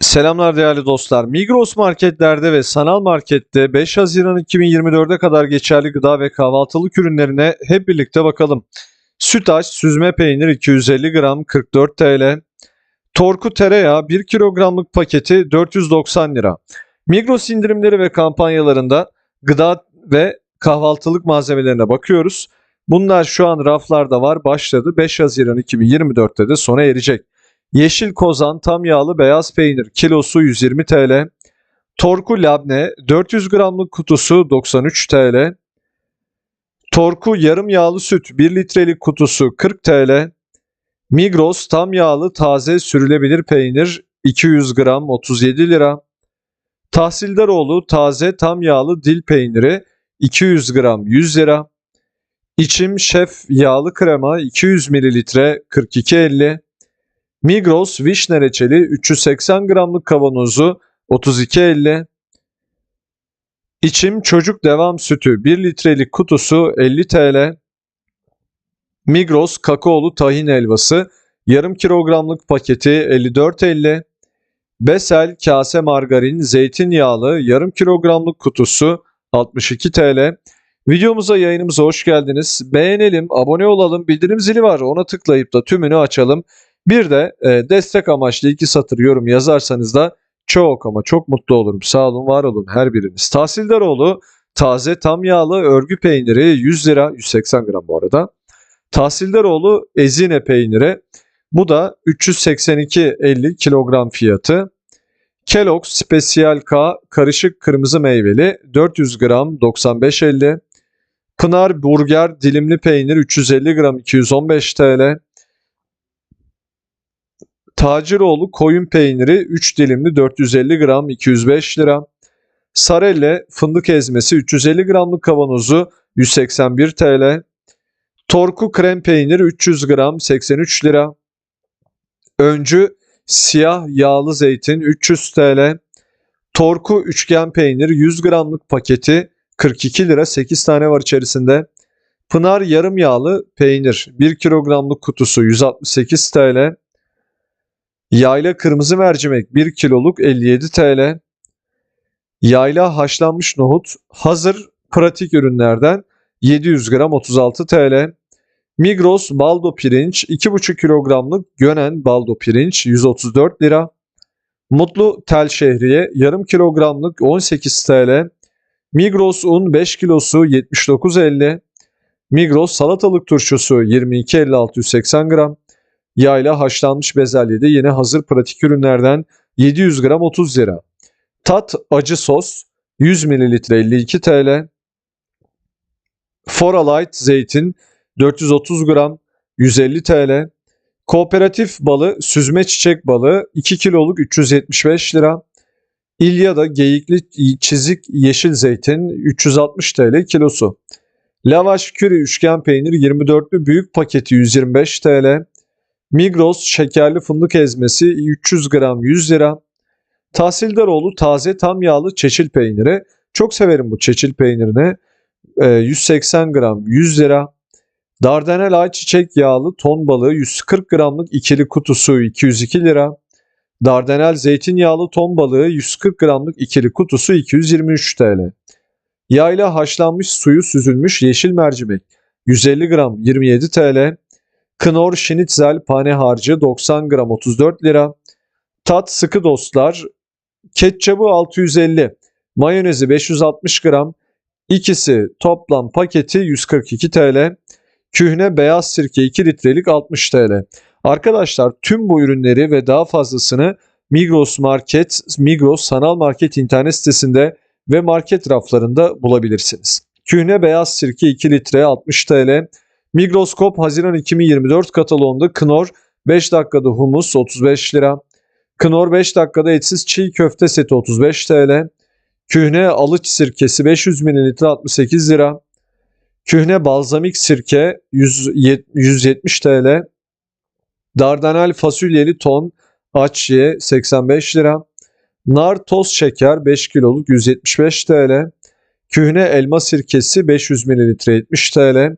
Selamlar değerli dostlar. Migros marketlerde ve sanal markette 5 Haziran 2024'e kadar geçerli gıda ve kahvaltılık ürünlerine hep birlikte bakalım. Sütaş süzme peynir 250 gram 44 TL. Torku tereyağı 1 kilogramlık paketi 490 lira. Migros indirimleri ve kampanyalarında gıda ve kahvaltılık malzemelerine bakıyoruz. Bunlar şu an raflarda var başladı. 5 Haziran 2024'te de sona erecek. Yeşil kozan tam yağlı beyaz peynir kilosu 120 TL. Torku labne 400 gramlık kutusu 93 TL. Torku yarım yağlı süt 1 litrelik kutusu 40 TL. Migros tam yağlı taze sürülebilir peynir 200 gram 37 lira. Tahsildaroğlu taze tam yağlı dil peyniri 200 gram 100 lira. İçim şef yağlı krema 200 mililitre 42.50. Migros vişne reçeli 380 gramlık kavanozu 32.50. İçim çocuk devam sütü 1 litrelik kutusu 50 TL. Migros kakaolu tahin helvası yarım kilogramlık paketi 54.50. Besel kase margarin zeytinyağlı yarım kilogramlık kutusu 62 TL. Videomuza yayınımıza hoş geldiniz. Beğenelim, abone olalım, bildirim zili var ona tıklayıp da tümünü açalım. Bir de e, destek amaçlı iki satır yorum yazarsanız da çok ama çok mutlu olurum. Sağ olun, var olun her biriniz. Tahsildaroğlu taze tam yağlı örgü peyniri 100 lira 180 gram bu arada. Tahsildaroğlu ezine peyniri bu da 382.50 kilogram fiyatı. Kellogg Special K karışık kırmızı meyveli 400 gram 95.50. Pınar Burger dilimli peynir 350 gram 215 TL. Taciroğlu koyun peyniri 3 dilimli 450 gram 205 lira. Sarelle fındık ezmesi 350 gramlık kavanozu 181 TL. Torku krem peyniri 300 gram 83 lira. Öncü siyah yağlı zeytin 300 TL. Torku üçgen peynir 100 gramlık paketi 42 lira 8 tane var içerisinde. Pınar yarım yağlı peynir 1 kilogramlık kutusu 168 TL. Yayla kırmızı mercimek 1 kiloluk 57 TL. Yayla haşlanmış nohut hazır pratik ürünlerden 700 gram 36 TL. Migros baldo pirinç 2,5 kilogramlık Gönen baldo pirinç 134 lira. Mutlu tel şehriye yarım kilogramlık 18 TL. Migros un 5 kilosu 79.50. Migros salatalık turşusu 22.50 680 gram. Yayla haşlanmış bezelye de yine hazır pratik ürünlerden 700 gram 30 lira. Tat acı sos 100 mililitre 52 TL. Fora Light zeytin 430 gram 150 TL. Kooperatif balı süzme çiçek balı 2 kiloluk 375 lira. İlyada geyikli çizik yeşil zeytin 360 TL kilosu. Lavaş küri üçgen peynir 24'lü büyük paketi 125 TL. Migros şekerli fındık ezmesi 300 gram 100 lira. Tahsildaroğlu taze tam yağlı çeçil peyniri. Çok severim bu çeçil peynirini. Ee, 180 gram 100 lira. Dardanel ayçiçek yağlı ton balığı 140 gramlık ikili kutusu 202 lira. Dardanel zeytinyağlı ton balığı 140 gramlık ikili kutusu 223 TL. Yayla haşlanmış suyu süzülmüş yeşil mercimek 150 gram 27 TL. Knorr Schnitzel pane harcı 90 gram 34 lira. Tat sıkı dostlar. Ketçabı 650. Mayonezi 560 gram. İkisi toplam paketi 142 TL. Kühne beyaz sirke 2 litrelik 60 TL. Arkadaşlar tüm bu ürünleri ve daha fazlasını Migros Market, Migros Sanal Market internet sitesinde ve market raflarında bulabilirsiniz. Kühne beyaz sirke 2 litre 60 TL. Migroskop Haziran 2024 kataloğunda Knorr 5 dakikada humus 35 lira. Knorr 5 dakikada etsiz çiğ köfte seti 35 TL. Kühne alıç sirkesi 500 ml 68 lira. Kühne balzamik sirke 170 TL. Dardanel fasulyeli ton açye 85 lira. Nar toz şeker 5 kiloluk 175 TL. Kühne elma sirkesi 500 ml 70 TL.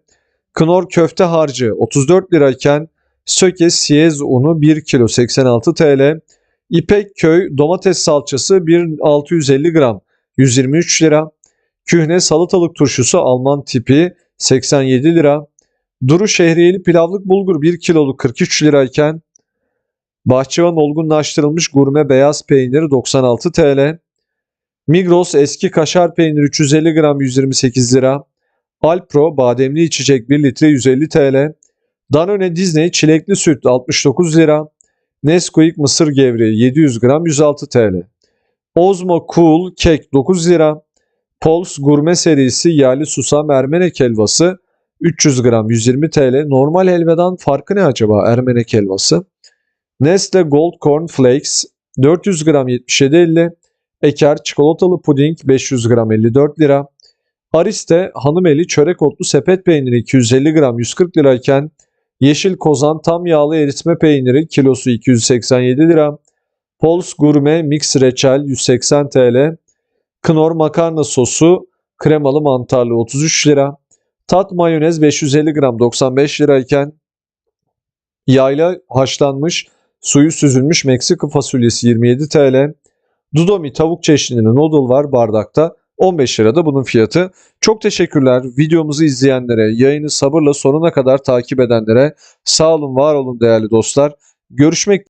Knorr köfte harcı 34 lirayken Söke siyez unu 1 kilo 86 TL. İpekköy domates salçası 1650 gram 123 lira. Kühne salatalık turşusu Alman tipi 87 lira. Duru şehriyeli pilavlık bulgur 1 kiloluk 43 lirayken Bahçıvan olgunlaştırılmış gurme beyaz peyniri 96 TL. Migros eski kaşar peyniri 350 gram 128 lira. Alpro bademli içecek 1 litre 150 TL. Danone Disney çilekli süt 69 lira. Nesquik mısır gevreği 700 gram 106 TL. Ozmo Cool kek 9 lira. Pols gurme serisi yerli susam ermenek helvası 300 gram 120 TL. Normal helvadan farkı ne acaba ermenek helvası? Nestle Gold Corn Flakes 400 gram 77.50. Eker çikolatalı puding 500 gram 54 lira. Ariste hanımeli çörek otlu sepet peyniri 250 gram 140 lirayken Yeşil Kozan tam yağlı eritme peyniri kilosu 287 lira. Pols Gurme Mix Reçel 180 TL. Knorr makarna sosu kremalı mantarlı 33 lira. Tat mayonez 550 gram 95 lirayken yayla haşlanmış suyu süzülmüş Meksika fasulyesi 27 TL. Dudomi tavuk çeşnili noodle var bardakta 15 lirada bunun fiyatı. Çok teşekkürler videomuzu izleyenlere, yayını sabırla sonuna kadar takip edenlere. Sağ olun, var olun değerli dostlar. Görüşmek